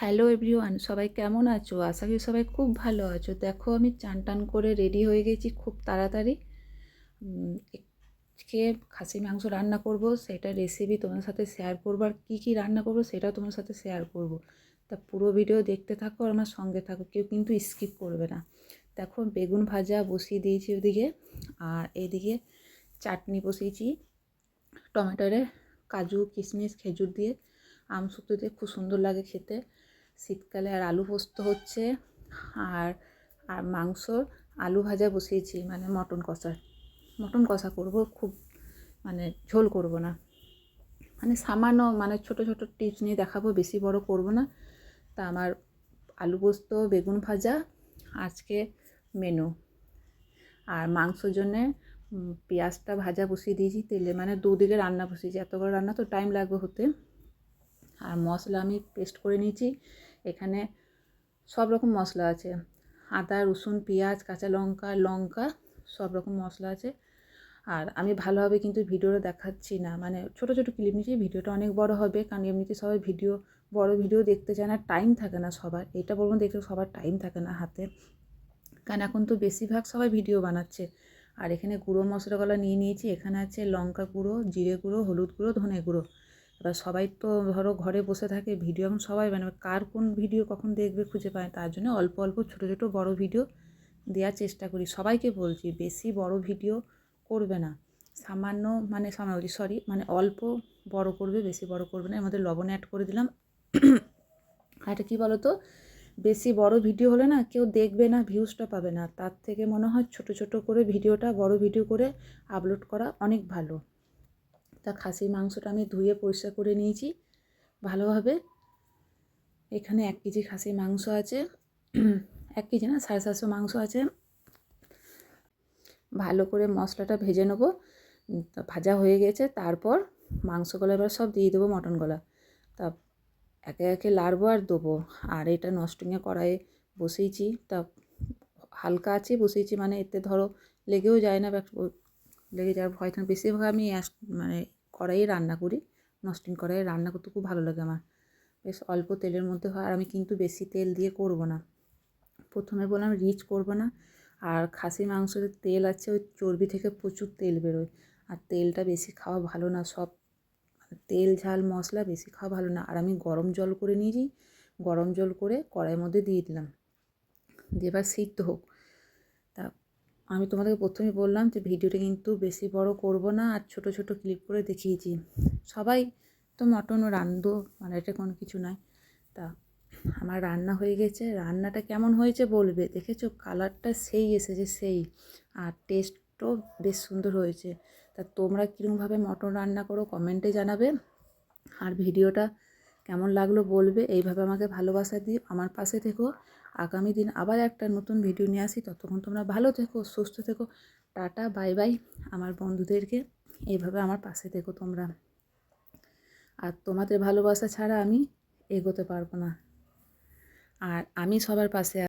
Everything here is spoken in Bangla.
হ্যালো এভরিওয়ান সবাই কেমন আছো? আশা করি সবাই খুব ভালো আছো। দেখো, আমি চান টান করে রেডি হয়ে গেছি খুব তাড়াতাড়ি। আজকে খাসি মাংস রান্না করব, সেটা রেসিপি তোমার সাথে শেয়ার করব। আর কী কী রান্না করব সেটাও তোমার সাথে শেয়ার করব। তা পুরো ভিডিও দেখতে থাকো আর আমার সঙ্গে থাকো, কেউ কিন্তু স্কিপ করবে না। দেখো, বেগুন ভাজা বসিয়ে দিয়েছি ওদিকে, আর এদিকে চাটনি বসিয়েছি। টমেটোরে কাজু, কিশমিশ, খেজুর দিয়ে। আম শুক্তো দিয়ে খুব সুন্দর লাগে খেতে। শীতকালে আর আলু পোস্ত হচ্ছে আর আর মাংসর আলু ভাজা বসিয়েছি মানে মটন কষা। মটন কষা করব, খুব মানে ঝোল করব না। মানে সামান্য মানে ছোট ছোট টিপস নিয়ে দেখাবো, বেশি বড় করব না। তা আমার আলু পোস্ত, বেগুন ভাজা, আজকে মেনু। আর মাংসর জন্যে পেঁয়াজটা ভাজা বসিয়ে দিয়েছি, তেলে মানে দুদিকে রান্না বসিয়েছি। এত বড় রান্না তো টাইম লাগবে হতে। আর মশলা আমি পেস্ট করে নিয়েছি। এখানে সব রকম মশলা আছে। আদা, রসুন, পেঁয়াজ, কাঁচা লঙ্কা লঙ্কা, সব রকম মশলা আছে। আর আমি ভালোভাবে কিন্তু ভিডিওটা দেখাচ্ছি না। মানে ছোট ছোট ক্লিপ নিচ্ছি ভিডিওটা অনেক বড় হবে। কারণ এমনিতে সবাই ভিডিও, বড় ভিডিও দেখতে চায় না টাইম থাকে না সবার। এটা বলব দেখতে সবার টাইম থাকে না হাতে। কারণ এখন তো বেশিরভাগ সবাই ভিডিও বানাচ্ছে। আর এখানে গুঁড়ো মশলাগুলো নিয়ে নিয়েছি। এখানে আছে লঙ্কা গুঁড়ো, জিরে গুঁড়ো, হলুদ গুঁড়ো, ধনে গুঁড়ো। এবার সবাই তো ধরো ঘরে বসে থাকে ভিডিও এখন সবাই বানাবে। কার কোন ভিডিও কখন দেখবে খুঁজে পায় তার জন্য অল্প অল্প ছোটো ছোটো বড় ভিডিও দেওয়ার চেষ্টা করি। সবাইকে বলছি, বেশি বড় ভিডিও করবে না। সামান্য মানে সামান্য সরি মানে অল্প বড় করবে, বেশি বড় করবে না। এর মধ্যে লবণ অ্যাড করে দিলাম। আর কী বলো তো বেশি বড় ভিডিও হলে না কেউ দেখবে না ভিউজটা পাবে না। তার থেকে মনে হয় ছোট ছোট করে ভিডিওটা বড় ভিডিও করে আপলোড করা অনেক ভালো। তা খাসির মাংসটা আমি ধুয়ে পরিষ্কার করে নিয়েছি। ভালোভাবে এখানে এক কেজি খাসির মাংস আছে। এক কেজি না, সাড়ে সাতশো মাংস আছে। ভালো করে মশলাটা ভেজে নেব। ভাজা হয়ে গেছে, তারপর মাংসগুলো এবার সব দিয়ে দেবো মটন গলা। তা একে একে লাড়বো আর দেবো। আর এটা নস্টিংয়ে কড়াইয়ে বসিয়েছি। তা হালকা আছে বসিয়েছি মানে এতে ধরো লেগেও যায় না লেগে যাওয়ার ভয় থাকে বেশিরভাগ আমি মানে কড়াইয়ে রান্না করি নস্টিং কড়াইয়ে রান্না করতে খুব ভালো লাগে আমার। বেশ অল্প তেলের মধ্যে হয়, আর আমি কিন্তু বেশি তেল দিয়ে করব না। প্রথমে বললাম রিচ করব না, আর খাসি মাংসের তেল আছে, ওই চর্বি থেকে প্রচুর তেল বেরোয়। আর তেলটা বেশি খাওয়া ভালো না, সব মানে তেল, ঝাল, মশলা বেশি খাওয়া ভালো না। আর আমি গরম জল করে নিয়েছি, গরম জল করে কড়াইয়ের মধ্যে দিয়ে দিলাম। দিয়ে এবার সিদ্ধ হোক। আমি তোমাদেরকে প্রথমে বললাম যে ভিডিওটা কিন্তু বেশি বড় করব না আর ছোট ছোট ক্লিপ করে দেখিয়েছি। সবাই তো মটন রান্ধো মানে এটা কোনো কিছু নয়। তা আমার রান্না হয়ে গেছে। রান্নাটা কেমন হয়েছে বলবে? দেখেছ? কালারটা সেই এসেছে, সেই। আর টেস্টও বেশ সুন্দর হয়েছে। তা তোমরা কীরকমভাবে মটন রান্না করো কমেন্টে জানাবে। আর ভিডিওটা কেমন লাগল বলবে, এইভাবে আমাকে ভালোবাসা দিও আমার পাশে থেকো। আগামী দিন আবার একটা নতুন ভিডিও নিয়ে আসি। ততক্ষণ তোমরা ভালো থেকো, সুস্থ থেকো। Tata, bye bye. আমার বন্ধুদেরকে এইভাবে আমার পাশে থেকো তোমরা। আর তোমাদের ভালোবাসা ছাড়া আমি এগোতে পারব না। আর আমি সবার পাশে